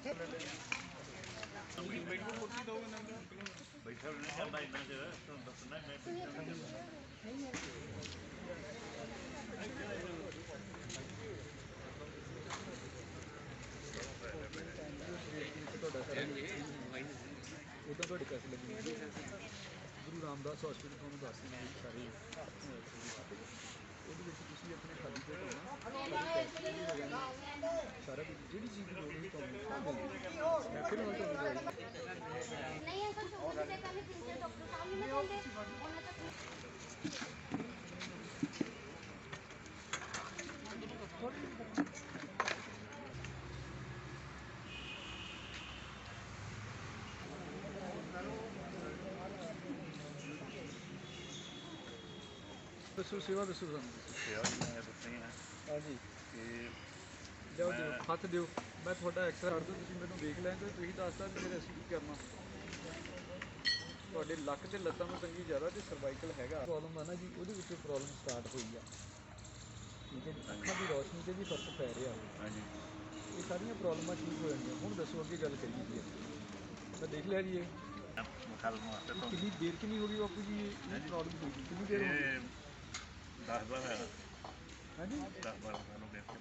ਇੱਥੇ ਬੈਠਾ ਨਹੀਂ ਜਾਂਦਾ ਇੰਨਾ ਚਿਰ ਤੁਹਾਨੂੰ ਦੱਸਣਾ ਮੈਂ ਬੈਠਾ ਨਹੀਂ ਉਹ ਤਾਂ ਤੁਹਾਡੇ ਪੈਸੇ ਲੱਗਣਗੇ ਗੁਰੂ ਰਾਮਦਾਸ ਹਸਪੀਟਲ ਤੁਹਾਨੂੰ ਦੱਸ ਦਿੰਦੇ ਸਾਰੇ ਉਹਦੇ ਵਿੱਚ ਤੁਸੀਂ ਆਪਣੇ ਖਾਲੀ ਪੇਟ ਹੋਣਾ ਸਾਰੇ ਟੈਸਟ ਵੀ ਹੋ ਜਾਣਗੇ ਸਾਰਾ ਕੁਝ ਜਿਹੜੀ ਚੀਜ਼ ਦੀ ਲੋੜ ਹੈ ਤੁਹਾਨੂੰ ਮੈਂ ਫਿਰ ਨਹੀਂ ਅੰਕਲ ਚੋਕੋ ਦੇ ਕੰਨੇ ਤਿੰਨ ਡਾਕਟਰ ਸਾਹਿਬ ਨੇ ਕਹਿੰਦੇ ਉਹਨਾਂ ਤੱਕ ਦੱਸੋ ਸੇਵਾ ਦੱਸੋ ਸਾਨੂੰ। ਸੇਵਾ ਮੈਂ ਦੱਸਣੀ ਹੈ। ਹਾਂਜੀ। ਕਿ ਲਿਆਓ ਦਿਓ ਹੱਥ ਦਿਓ। ਮੈਂ ਤੁਹਾਡਾ ਐਕਸਰਾ ਕਰ ਦੂੰ ਤੁਸੀਂ ਮੈਨੂੰ ਦੇਖ ਲੈਂਦੇ ਤੁਸੀਂ ਦੱਸਦਾ ਵੀ ਮੇਰੇ ਅਸੀਂ ਕੀ ਕਰਨਾ। ਤੁਹਾਡੇ ਲੱਕ ਤੇ ਲੱਤਾਂ ਨੂੰ ਤੰਗੀ ਜ਼ਿਆਦਾ ਤੇ ਸਰਵਾਈਕਲ ਹੈਗਾ। ਪ੍ਰੋਬਲਮ ਆ ਨਾ ਜੀ ਉਹਦੇ ਵਿੱਚ ਪ੍ਰੋਬਲਮ ਸਟਾਰਟ ਹੋਈ ਆ। ਠੀਕ ਹੈ ਅੱਖਾਂ ਦੀ ਰੋਸ਼ਨੀ ਤੇ ਵੀ ਫ਼ਰਕ ਪੈ ਰਿਹਾ। ਹਾਂਜੀ। ਇਹ ਸਾਰੀਆਂ ਪ੍ਰੋਬਲਮਾਂ ਠੀਕ ਹੋ ਜਾਣਗੀਆਂ ਹੁਣ ਦੱਸੋ ਅੱਗੇ ਗੱਲ ਕਰੀਏ ਜੀ। ਮੈਂ ਦੇਖ ਲਿਆ ਜੀ ਇਹ। ਕਿੰਨੀ ਦੇਰ ਕਿੰਨੀ ਹੋ ਗਈ ਬਾਪੂ ਜੀ ਇਹ ਪ੍ਰੋਬਲਮ ਹੋਈ? ਕਿੰਨੀ ਦੇਰ ਹੋ ਗਈ? ਇਹ 10 12 ਹੈ ਹਾਂਜੀ। 10 12 ਸਾਲ ਹੋ ਗਏ ਇੱਥੇ।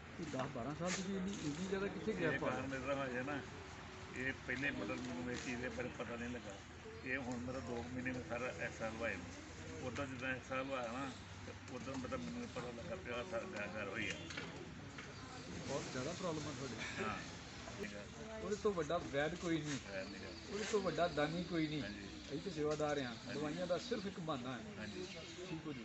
ਇਹ 10 12 ਸਾਲ ਤੁਸੀਂ ਇੰਨੀ ਇੰਨੀ ਜ਼ਿਆਦਾ ਕਿੱਥੇ ਇਹ ਗੈਪ ਆ ਕਾਰਨ ਮੇਰਾ ਹੋਇਆ ਨਾ ਇਹ ਪਹਿਲੇ ਮਤਲਬ ਮੈਨੂੰ ਇਹ ਚੀਜ਼ ਦੇ ਬਾਰੇ ਪਤਾ ਨਹੀਂ ਲੱਗਾ। ਇਹ ਹੁਣ ਮੇਰਾ 2 ਮਹੀਨੇ ਵਿੱਚ ਸਾਰਾ ਐਕਸਾਲ ਹੋਇਆ ਉਦੋਂ ਜਦੋਂ ਐਕਸਾਲ ਹੋਇਆ ਨਾ ਉਦੋਂ ਮਤਲਬ ਮੈਨੂੰ ਇਹ ਪਤਾ ਲੱਗਾ ਪਿਆ ਸਾਰਾ ਗੱਲ ਹੋਈ ਹੈ ਬਹੁਤ ਜ਼ਿਆਦਾ ਪ੍ਰੋਬਲਮ ਆ ਤੁਹਾਡੇ। ਹਾਂ ਹੈ ਉਹਦੇ ਤੋਂ ਵੱਡਾ ਵੈਦ ਕੋਈ ਨਹੀਂ। ਹੈ। ਉਹਦੇ ਤੋਂ ਵੱਡਾ ਦਾਨੀ ਕੋਈ ਨਹੀਂ। ਅਸੀਂ ਤੇ ਸੇਵਾਦਾਰ ਆ ਦਵਾਈਆਂ ਦਾ ਸਿਰਫ ਇੱਕ ਬਹਾਨਾ ਹੈ। ਹਾਂਜੀ। ਠੀਕ ਹੋ ਜੀ।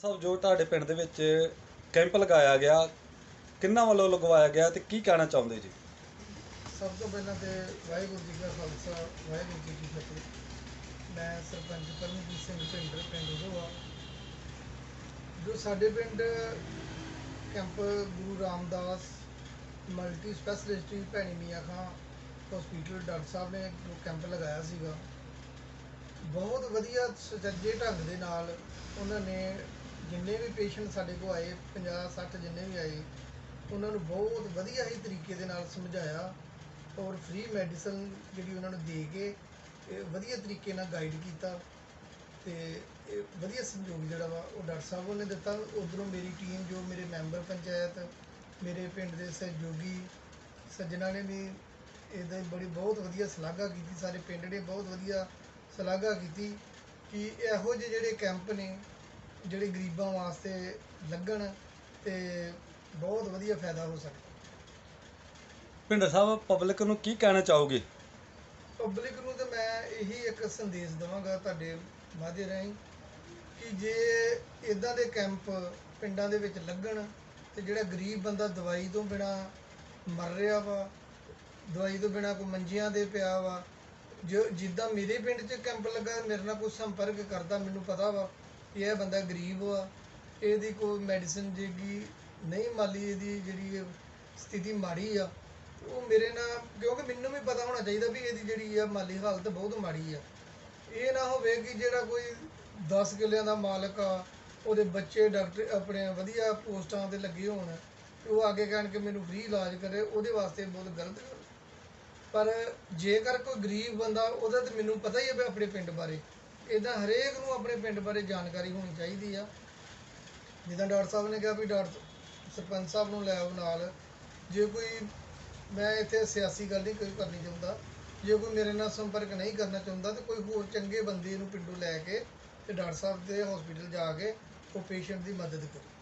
ਸਭ ਜੋ ਤੁਹਾਡੇ ਪਿੰਡ ਦੇ ਵਿੱਚ ਕੈਂਪ ਲਗਾਇਆ ਗਿਆ, ਕਿੰਨਾ ਵੱਲੋਂ ਲਗਵਾਇਆ ਗਿਆ ਤੇ ਕੀ ਕਹਿਣਾ ਚਾਹੁੰਦੇ ਜੀ? ਸਭ ਤੋਂ ਪਹਿਲਾਂ ਤੇ ਵਾਹਿਗੁਰੂ ਜੀ ਕਾ ਖਾਲਸਾ, ਵਾਹਿਗੁਰੂ ਜੀ ਕੀ ਫਤਿਹ। ਮੈਂ ਸਰਪੰਚ ਪਰਮਜੀਤ ਸਿੰਘ ਪਿੰਡ ਪਿੰਡ ਉਦੋਆ ਜੋ ਸਾਡੇ ਪਿੰਡ camp Guru Ramdas multi specialty Bhaini Mian Khan hospital doctor ਸਾਹਿਬ ਨੇ ਜੋ ਕੈਂਪ ਲਗਾਇਆ ਸੀਗਾ, ਬਹੁਤ ਵਧੀਆ ਸੁਚੱਜੇ ਢੰਗ ਦੇ ਨਾਲ ਉਹਨਾਂ ਨੇ ਜਿੰਨੇ ਵੀ ਪੇਸ਼ੈਂਟ ਸਾਡੇ ਕੋਲ ਆਏ 50 60 ਜਿੰਨੇ ਵੀ ਆਏ, ਉਹਨਾਂ ਨੂੰ ਬਹੁਤ ਵਧੀਆ ਹੀ ਤਰੀਕੇ ਦੇ ਨਾਲ ਸਮਝਾਇਆ ਔਰ ਫ੍ਰੀ ਮੈਡੀਸਨ ਜਿਹੜੀ ਉਹਨਾਂ ਨੂੰ ਦੇ ਕੇ ਇਹ ਵਧੀਆ ਤਰੀਕੇ ਨਾਲ ਗਾਈਡ ਕੀਤਾ ਤੇ ਇਹ ਵਧੀਆ ਸਹਿਯੋਗ ਜਿਹੜਾ ਵਾ, ਉਹ ਡਾਕਟਰ ਸਾਹਿਬ ਨੇ ਦਿੱਤਾ। ਉਧਰੋਂ ਮੇਰੀ ਟੀਮ ਜੋ ਮੇਰੇ ਮੈਂਬਰ ਪੰਚਾਇਤ, ਮੇਰੇ ਪਿੰਡ ਦੇ ਸਹਿਯੋਗੀ ਸੱਜਣਾ ਨੇ ਵੀ ਇਹਦਾ ਬੜੀ ਬਹੁਤ ਵਧੀਆ ਸ਼ਲਾਘਾ ਕੀਤੀ, ਸਾਰੇ ਪਿੰਡ ਨੇ ਬਹੁਤ ਵਧੀਆ ਸ਼ਲਾਘਾ ਕੀਤੀ ਕਿ ਇਹੋ ਜਿਹੇ ਜਿਹੜੇ ਕੈਂਪ ਨੇ, ਜਿਹੜੇ ਗਰੀਬਾਂ ਵਾਸਤੇ ਲੱਗਣ ਤੇ ਬਹੁਤ ਵਧੀਆ ਫਾਇਦਾ ਹੋ ਸਕਦਾ। ਪਿੰਡ ਸਾਹਿਬ ਪਬਲਿਕ ਨੂੰ ਕੀ ਕਹਿਣਾ ਚਾਹੋਗੇ? ਪਬਲਿਕ ਨੂੰ ਤੇ ਮੈਂ ਇਹੀ ਇੱਕ ਸੰਦੇਸ਼ ਦਵਾਂਗਾ ਤੁਹਾਡੇ ਮਾਧਿਅਮ ਰਾਹੀਂ ਕਿ ਜੇ ਇਦਾਂ ਦੇ ਕੈਂਪ ਪਿੰਡਾਂ ਦੇ ਵਿੱਚ ਲੱਗਣ ਤੇ ਜਿਹੜਾ ਗਰੀਬ ਬੰਦਾ ਦਵਾਈ ਤੋਂ ਬਿਨਾ ਮਰ ਰਿਹਾ ਵਾ, ਦਵਾਈ ਤੋਂ ਬਿਨਾ ਕੋਈ ਮੰਜੀਆਂ ਦੇ ਪਿਆ ਵਾ, ਜੋ ਜਿੱਦਾਂ ਮੇਰੇ ਪਿੰਡ 'ਚ ਕੈਂਪ ਲੱਗਾ, ਮੇਰੇ ਨਾਲ ਕੋਈ ਸੰਪਰਕ ਕਰਦਾ, ਮੈਨੂੰ ਪਤਾ ਵਾ ਕਿ ਇਹ ਬੰਦਾ ਗਰੀਬ ਵਾ, ਇਹਦੀ ਕੋਈ ਮੈਡੀਸਿਨ ਜਿਹੜੀ ਨਹੀਂ, ਮਾਲੀ ਇਹਦੀ ਜਿਹੜੀ ਸਥਿਤੀ ਮਾੜੀ ਆ ਉਹ ਮੇਰੇ ਨਾਲ, ਕਿਉਂਕਿ ਮੈਨੂੰ ਵੀ ਪਤਾ ਹੋਣਾ ਚਾਹੀਦਾ ਵੀ ਇਹਦੀ ਜਿਹੜੀ ਆ ਮਾਲੀ ਹਾਲਤ ਬਹੁਤ ਮਾੜੀ ਆ। ਇਹ ਨਾ ਹੋਵੇ ਕਿ ਜਿਹੜਾ ਕੋਈ 10 ਕਿੱਲਿਆਂ ਦਾ ਮਾਲਕ ਆ, ਉਹਦੇ ਬੱਚੇ ਡਾਕਟਰ ਆਪਣੇ ਵਧੀਆ ਪੋਸਟਾਂ ਤੇ ਲੱਗੇ ਹੋਣ, ਤੇ ਉਹ ਅੱਗੇ ਕਹਿਣ ਕਿ ਮੈਨੂੰ ਫ੍ਰੀ ਇਲਾਜ ਕਰੇ, ਉਹਦੇ ਵਾਸਤੇ ਬਹੁਤ ਗਲਤ ਗੱਲ ਪਰ ਜੇਕਰ ਕੋਈ ਗਰੀਬ ਬੰਦਾ, ਉਹਦਾ ਤੇ ਮੈਨੂੰ ਪਤਾ ਹੀ ਹੈ ਵੀ ਆਪਣੇ ਪਿੰਡ ਬਾਰੇ। ਇਦਾਂ ਹਰੇਕ ਨੂੰ ਆਪਣੇ ਪਿੰਡ ਬਾਰੇ ਜਾਣਕਾਰੀ ਹੋਣੀ ਚਾਹੀਦੀ ਆ। ਜਿੱਦਾਂ ਡਾਕਟਰ ਸਾਹਿਬ ਨੇ ਕਿਹਾ ਵੀ ਡਾਕਟਰ ਸਰਪੰਚ ਸਾਹਿਬ ਨੂੰ ਲੈ ਨਾਲ। ਜੇ ਕੋਈ ਮੈਂ ਇੱਥੇ ਸਿਆਸੀ ਗੱਲ ਨਹੀਂ ਕੋਈ ਕਰਨੀ ਚਾਹੁੰਦਾ। ਜੇ ਕੋਈ ਮੇਰੇ ਨਾਲ ਸੰਪਰਕ ਨਹੀਂ ਕਰਨਾ ਚਾਹੁੰਦਾ ਤੇ ਕੋਈ ਹੋਰ ਚੰਗੇ ਬੰਦੇ ਨੂੰ ਪਿੰਡੋਂ ਲੈ ਕੇ ਤੇ ਡਾਕਟਰ ਸਾਹਿਬ ਦੇ ਹਸਪੀਟਲ ਜਾ ਕੇ ਉਹ ਪੇਸ਼ੈਂਟ ਦੀ ਮਦਦ ਕਰੇ।